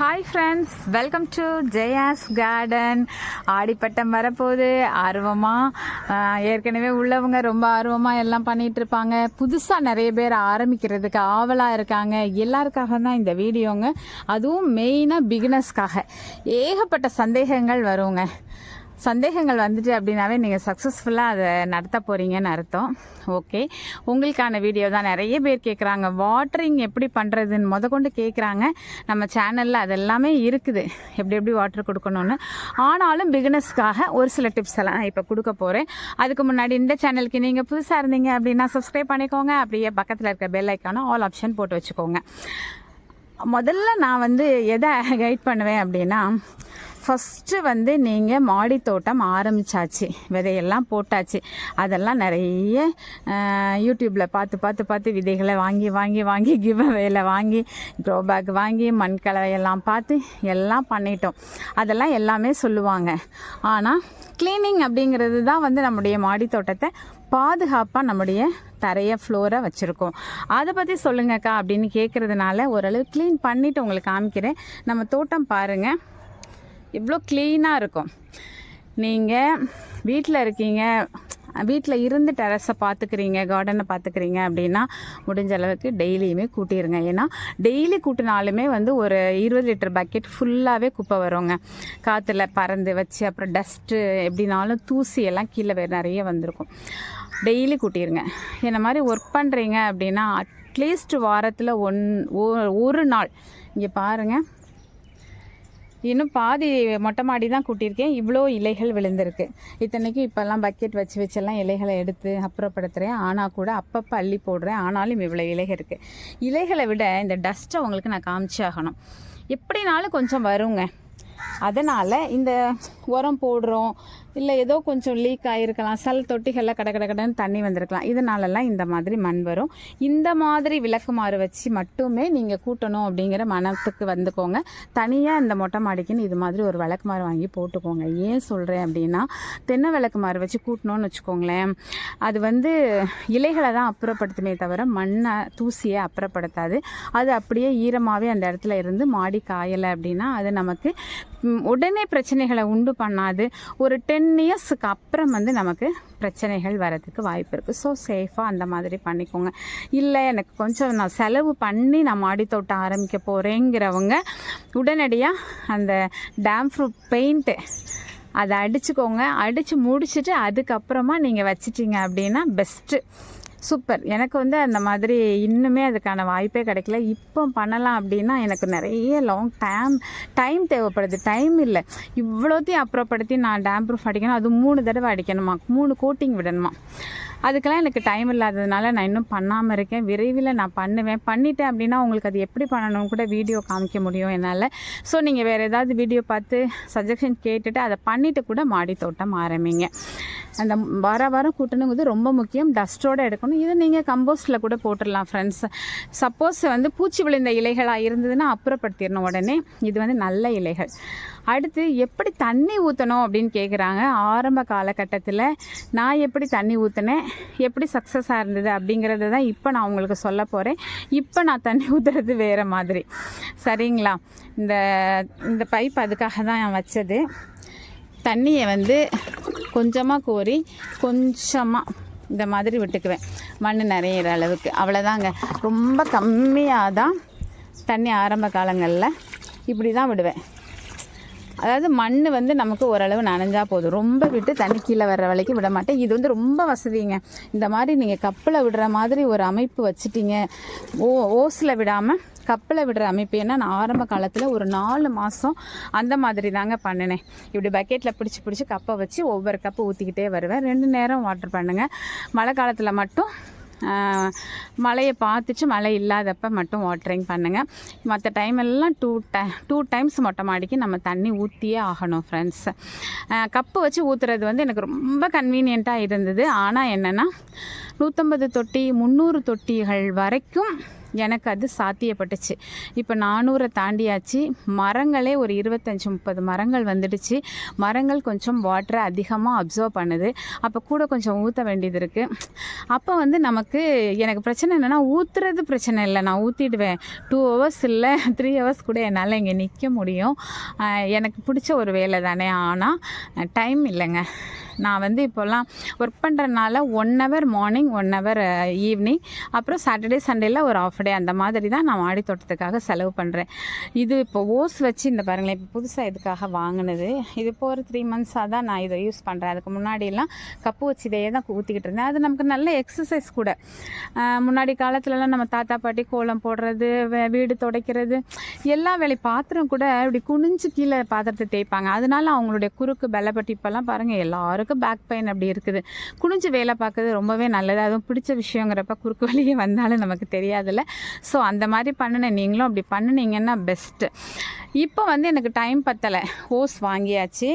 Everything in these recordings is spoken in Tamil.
Hi friends welcome to Jaya's garden ஆடிப்பட்டம் வரப்போகுது. ஆர்வமாக ஏற்கனவே உள்ளவங்க ரொம்ப ஆர்வமாக எல்லாம் பண்ணிகிட்டு இருப்பாங்க புதுசாக நிறைய பேர் ஆரம்பிக்கிறதுக்கு ஆவலாக இருக்காங்க. எல்லாருக்காக தான் இந்த வீடியோங்க. அதுவும் மெயினாக பிகினர்ஸ்க்காக ஏகப்பட்ட சந்தேகங்கள் வருங்க. சந்தேகங்கள் வந்துட்டு அப்படின்னாவே நீங்கள் சக்ஸஸ்ஃபுல்லாக அதை நடத்த போகிறீங்கன்னு அர்த்தம். ஓகே உங்களுக்கான வீடியோ தான். நிறைய பேர் கேட்குறாங்க வாட்டரிங் எப்படி பண்ணுறதுன்னு முத கொண்டு கேட்குறாங்க நம்ம சேனலில் அது எல்லாமே இருக்குது. எப்படி எப்படி வாட்டர் கொடுக்கணும்னு? ஆனாலும் பிகினஸ்க்காக ஒரு சில டிப்ஸ் எல்லாம் நான் இப்போ கொடுக்க போகிறேன் அதுக்கு முன்னாடி இந்த சேனலுக்கு நீங்கள் புதுசாக இருந்தீங்க அப்படின்னா சப்ஸ்கிரைப் பண்ணிக்கோங்க. அப்படியே பக்கத்தில் இருக்கிற பெல் ஐக்கானும் ஆல் ஆப்ஷன் போட்டு வச்சுக்கோங்க. முதல்ல நான் வந்து எதை கைட் பண்ணுவேன் அப்படின்னா ஃபஸ்ட்டு வந்து நீங்கள் மாடி தோட்டம் ஆரம்பிச்சாச்சு. விதையெல்லாம் போட்டாச்சு. அதெல்லாம் நிறைய யூடியூப்பில் பார்த்து பார்த்து பார்த்து விதைகளை வாங்கி வாங்கி வாங்கி கிவ் வாங்கி க்ரோ பேக் வாங்கி மண் கலவையெல்லாம் பார்த்து எல்லாம் பண்ணிட்டோம். அதெல்லாம் எல்லாமே சொல்லுவாங்க. ஆனால் க்ளீனிங் அப்படிங்கிறது தான் வந்து நம்முடைய மாடி தோட்டத்தை பாதுகாப்பாக நம்முடைய தரைய ஃப்ளோரை வச்சுருக்கோம். அதை பற்றி சொல்லுங்கக்கா அப்படின்னு கேட்குறதுனால ஓரளவு க்ளீன் பண்ணிவிட்டு உங்களுக்கு காமிக்கிறேன். நம்ம தோட்டம் பாருங்கள் இவ்வளோ க்ளீனாக இருக்கும். நீங்கள் வீட்டில் இருக்கீங்க வீட்டில் இருந்து டெரஸை பார்த்துக்கிறீங்க கார்டனை பார்த்துக்கிறீங்க அப்படின்னா முடிஞ்ச அளவுக்கு டெய்லியுமே கூட்டிடுங்க ஏன்னா டெய்லி கூட்டினாலுமே வந்து ஒரு இருபது லிட்டர் பக்கெட் ஃபுல்லாகவே குப்பை வருங்க. காற்றுல பறந்து வச்சு அப்புறம் டஸ்ட்டு எப்படினாலும் தூசி எல்லாம் கீழே நிறைய வந்திருக்கும். டெய்லி கூட்டிடுங்க இந்த மாதிரி ஒர்க் பண்ணுறீங்க அப்படின்னா அட்லீஸ்ட் வாரத்தில் ஒன் ஒரு நாள். இங்கே பாருங்கள் இன்னும் பாதி மொட்டை மாடி தான் கூட்டியிருக்கேன். இவ்வளோ இலைகள் விழுந்திருக்கு. இத்தனைக்கும் இப்போல்லாம் பக்கெட் வச்சு வச்செல்லாம் இலைகளை எடுத்து அப்புறப்படுத்துகிறேன் ஆனால் கூட அப்பப்போ அள்ளி போடுறேன். ஆனாலும் இவ்வளோ இலைகள் இருக்குது இலைகளை விட இந்த டஸ்ட்டை உங்களுக்கு நான் காமிச்சாகணும். எப்படினாலும் கொஞ்சம் வருங்க. அதனால் இந்த உரம் போடுறோம் இல்லை ஏதோ கொஞ்சம் லீக் ஆகிருக்கலாம் சல் தொட்டிகளில் கட கட கடன்னு தண்ணி வந்திருக்கலாம். இதனாலலாம் இந்த மாதிரி மண் வரும். இந்த மாதிரி விளக்குமாறு வச்சு மட்டுமே நீங்கள் கூட்டணும் அப்படிங்கிற மனத்துக்கு வந்துக்கோங்க. தனியாக இந்த மொட்டை மாடிக்குன்னு இது மாதிரி ஒரு விளக்குமாறு வாங்கி போட்டுக்கோங்க. ஏன் சொல்கிறேன் அப்படின்னா தென்னை விளக்குமாறு வச்சு கூட்டணும்னு வச்சுக்கோங்களேன். அது வந்து இலைகளை தான் அப்புறப்படுத்துமே தவிர மண்ணை தூசியை அப்புறப்படுத்தாது. அது அப்படியே ஈரமாகவே அந்த இடத்துல இருந்து மாடி காயலை அப்படின்னா அது நமக்கு உடனே பிரச்சனைகளை உண்டு பண்ணாது. ஒரு டென் இயர்ஸுக்கு அப்புறம் வந்து நமக்கு பிரச்சனைகள் வரதுக்கு வாய்ப்பு இருக்குது ஸோ சேஃபாக அந்த மாதிரி பண்ணிக்கோங்க. இல்லை எனக்கு கொஞ்சம் நான் செலவு பண்ணி நான் மாடித்தோட்டம் ஆரம்பிக்க போகிறேங்கிறவங்க உடனடியாக அந்த டேம் ஃப்ரூட் பெயிண்ட்டு அதை அடிச்சுக்கோங்க. அடித்து முடிச்சுட்டு அதுக்கப்புறமா நீங்கள் வச்சிட்டிங்க அப்படின்னா பெஸ்ட்டு சூப்பர். எனக்கு வந்து அந்த மாதிரி இன்னுமே அதுக்கான வாய்ப்பே கிடைக்கல. இப்போ பண்ணலாம் அப்படின்னா எனக்கு நிறைய லாங் டைம் டைம் தேவைப்படுது. டைம் இல்லை. இவ்வளோத்தையும் அப்புறப்படுத்தி நான் டேம் ப்ரூஃப் அடிக்கணும். அது மூணு தடவை அடிக்கணுமா? மூணு கோட்டிங் விடணுமா? அதுக்கெல்லாம் எனக்கு டைம் இல்லாததுனால நான் இன்னும் பண்ணாமல் இருக்கேன். விரைவில் நான் பண்ணுவேன். பண்ணிட்டேன் அப்படின்னா உங்களுக்கு அது எப்படி பண்ணணும்னு கூட வீடியோ காமிக்க முடியும் என்னால். ஸோ நீங்கள் வேறு ஏதாவது வீடியோ பார்த்து சஜஷன் கேட்டுட்டு அதை பண்ணிவிட்டு கூட மாடி தோட்டம் ஆரம்பிங்க. அந்த வர வாரம் கூட்டணுங்கிறது ரொம்ப முக்கியம். டஸ்ட்டோடு எடுக்கணும். இது நீங்கள் கம்போஸ்டில் கூட போட்டுடலாம் ஃப்ரெண்ட்ஸ் சப்போஸ் வந்து பூச்சி விழுந்த இலைகளாக இருந்ததுன்னா அப்புறப்படுத்திடணும் உடனே. இது வந்து நல்ல இலைகள். அடுத்து எப்படி தண்ணி ஊற்றணும் அப்படின்னு கேட்குறாங்க ஆரம்ப காலகட்டத்தில் நான் எப்படி தண்ணி ஊற்றினேன் எப்படி சக்ஸஸாக இருந்தது அப்படிங்கிறது தான் இப்போ நான் உங்களுக்கு சொல்ல போகிறேன் இப்போ நான் தண்ணி ஊற்றுறது வேறு மாதிரி. சரிங்களா? இந்த இந்த பைப் அதுக்காக தான் நான் வச்சது. தண்ணியை வந்து கொஞ்சமாக கோரி கொஞ்சமாக இந்த மாதிரி விட்டுக்குவேன். மண் நிறையிற அளவுக்கு. அவ்வளோதாங்க ரொம்ப கம்மியாக தான் தண்ணி ஆரம்ப காலங்களில் இப்படி தான் விடுவேன். அதாவது மண் வந்து நமக்கு ஓரளவு நனைஞ்சா போதும். ரொம்ப விட்டு தண்ணி கீழே வர்ற வரைக்கும் விட மாட்டேன். இது வந்து ரொம்ப வசதிங்க. இந்த மாதிரி நீங்கள் கப்பில் விடுற மாதிரி ஒரு அமைப்பு வச்சுட்டீங்க. ஓ ஓஸில் விடாமல் கப்பில் விடுற அமைப்பு. ஏன்னா நான் ஆரம்ப காலத்தில் ஒரு நாலு மாதம் அந்த மாதிரி தாங்க பண்ணினேன். இப்படி பக்கெட்டில் பிடிச்சி பிடிச்சி கப்பை வச்சு ஒவ்வொரு கப்பு ஊற்றிக்கிட்டே வருவேன். ரெண்டு நேரம் வாட்டர் பண்ணுங்கள் மழை காலத்தில் மட்டும் மழையை பார்த்துட்டு மழை இல்லாதப்ப மட்டும் வாட்டரிங் பண்ணுங்கள் மற்ற டைம் எல்லாம் டூ டை டூ டைம்ஸ் மொட்டை மாடிக்கு நம்ம தண்ணி ஊற்றியே ஆகணும் ஃப்ரெண்ட்ஸ் கப்பு வச்சு ஊற்றுறது வந்து எனக்கு ரொம்ப கன்வீனியண்ட்டாக இருந்தது. ஆனால் என்னென்னா நூற்றம்பது தொட்டி முந்நூறு தொட்டிகள் வரைக்கும் எனக்கு அது சாத்தியப்பட்டுச்சு. இப்போ நானூறை தாண்டியாச்சு. மரங்களே ஒரு இருபத்தஞ்சி முப்பது மரங்கள் வந்துடுச்சு. மரங்கள் கொஞ்சம் வாட்டரை அதிகமாக அப்சர்வ் பண்ணுது. அப்போ கூட கொஞ்சம் ஊற்ற வேண்டியது இருக்குது அப்போ வந்து நமக்கு எனக்கு பிரச்சனை என்னென்னா ஊற்றுறது பிரச்சனை இல்லை. நான் ஊற்றிடுவேன் டூ ஹவர்ஸ் இல்லை த்ரீ ஹவர்ஸ் கூட என்னால் இங்கே நிற்க முடியும். எனக்கு பிடிச்ச ஒரு வேலை தானே ஆனால் டைம் இல்லைங்க. நான் வந்து இப்போல்லாம் ஒர்க் பண்ணுறதுனால one hour morning one hour evening அப்புறம் சாட்டர்டே சண்டேல ஒரு ஆஃப் டே அந்த மாதிரி தான் நான் மாடி தோட்டத்துக்காக செலவு பண்ணுறேன் இது இப்போ ஓஸ் வச்சு இந்த பாருங்களேன் இப்போ புதுசாக இதுக்காக வாங்கினது? இது இப்போ ஒரு த்ரீ மந்த்ஸாக தான் நான் இதை யூஸ் பண்ணுறேன் அதுக்கு முன்னாடியெல்லாம் கப்பு வச்சு இதையே தான் ஊற்றிக்கிட்டு இருந்தேன். அது நமக்கு நல்ல எக்ஸசைஸ் கூட. முன்னாடி காலத்துலலாம் நம்ம தாத்தா பாட்டி கோலம் போடுறது வே- வீடு துடைக்கிறது எல்லா வேலை பாத்திரம் கூட இப்படி குனிஞ்சு கீழே பாத்திரத்தை தேய்ப்பாங்க. அதனால அவங்களுடைய குறுக்கு பலப்பட்டி இப்போல்லாம் பாருங்கள் எல்லாரும் எல்லாருக்கும் பேக் பெயின் அப்படி இருக்குது. குனிஞ்சு வேலை பார்க்குறது ரொம்பவே நல்லது. அதுவும் பிடிச்ச விஷயங்கிறப்ப குறுக்கு வழியே வந்தாலும் நமக்கு தெரியாதுல்ல. ஸோ அந்த மாதிரி பண்ணின நீங்களும் அப்படி பண்ணினீங்கன்னா பெஸ்ட்டு இப்போ வந்து எனக்கு டைம் பத்தலை. ஹோஸ் வாங்கியாச்சு.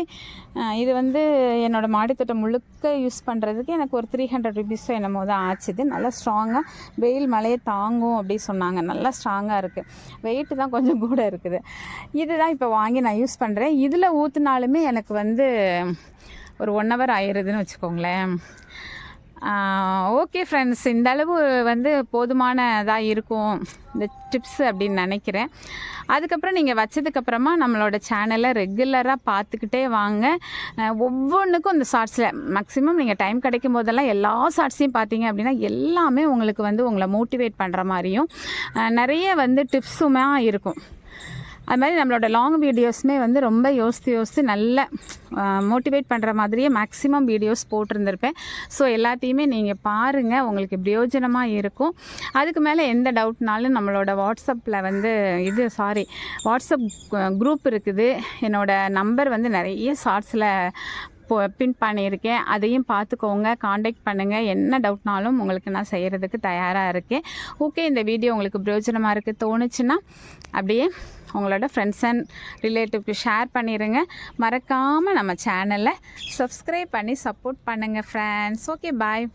இது வந்து என்னோடய மாடித்தோட்டம் முழுக்க யூஸ் பண்ணுறதுக்கு எனக்கு ஒரு த்ரீ ஹண்ட்ரட் ருபீஸோ என்னமோ தான் ஆச்சுது. நல்லா ஸ்ட்ராங்காக வெயில் மழையை தாங்கும் அப்படி சொன்னாங்க. நல்லா ஸ்ட்ராங்காக இருக்குது வெயிட்டு தான் கொஞ்சம் கூட இருக்குது. இதுதான் இப்போ வாங்கி நான் யூஸ் பண்ணுறேன் இதில் ஊற்றுனாலுமே எனக்கு வந்து ஒரு ஒன் ஹவர் ஆயிடுதுன்னு வச்சுக்கோங்களேன். ஓகே ஃப்ரெண்ட்ஸ் இந்த அளவு வந்து போதுமானதாக இருக்கும். இந்த டிப்ஸ் அப்படின்னு நினைக்கிறேன். அதுக்கப்புறம் நீங்கள் வச்சதுக்கப்புறமா நம்மளோட சேனலை ரெகுலராக பார்த்துக்கிட்டே வாங்க. ஒவ்வொன்றுக்கும் இந்த ஷார்ட்ஸில் மேக்ஸிமம் நீங்கள் டைம் கிடைக்கும் போதெல்லாம் எல்லா ஷார்ட்ஸையும் பார்த்தீங்க அப்படின்னா எல்லாமே உங்களுக்கு வந்து உங்களை மோட்டிவேட் பண்ணுற மாதிரியும் நிறைய வந்து டிப்ஸுமே இருக்கும். அது மாதிரி நம்மளோட லாங் வீடியோஸுமே வந்து ரொம்ப யோசித்து யோசித்து நல்ல மோட்டிவேட் பண்ணுற மாதிரியே மேக்ஸிமம் வீடியோஸ் போட்டிருந்திருப்பேன். ஸோ எல்லாத்தையுமே நீங்கள் பாருங்கள் உங்களுக்கு பிரயோஜனமாக இருக்கும். அதுக்கு மேலே எந்த டவுட்னாலும் நம்மளோட வாட்ஸ்அப்பில் வந்து இது சாரி வாட்ஸ்அப் குரூப் இருக்குது. என்னோடய நம்பர் வந்து நிறைய ஷார்ட்ஸில் பின் பண்ணியிருக்கேன். அதையும் பார்த்துக்கோங்க காண்டாக்ட் பண்ணுங்கள் என்ன டவுட்னாலும் உங்களுக்கு நான் செய்கிறதுக்கு தயாராக இருக்கேன். ஓகே இந்த வீடியோ உங்களுக்கு பிரயோஜனமாக இருக்குது தோணுச்சுன்னா அப்படியே உங்களோட ஃப்ரெண்ட்ஸ் அண்ட் ரிலேட்டிவ்க்கு ஷேர் பண்ணிடுங்க மறக்காமல் நம்ம சேனலை சப்ஸ்கிரைப் பண்ணி சப்போர்ட் பண்ணுங்கள் ஃப்ரெண்ட்ஸ் ஓகே பாய்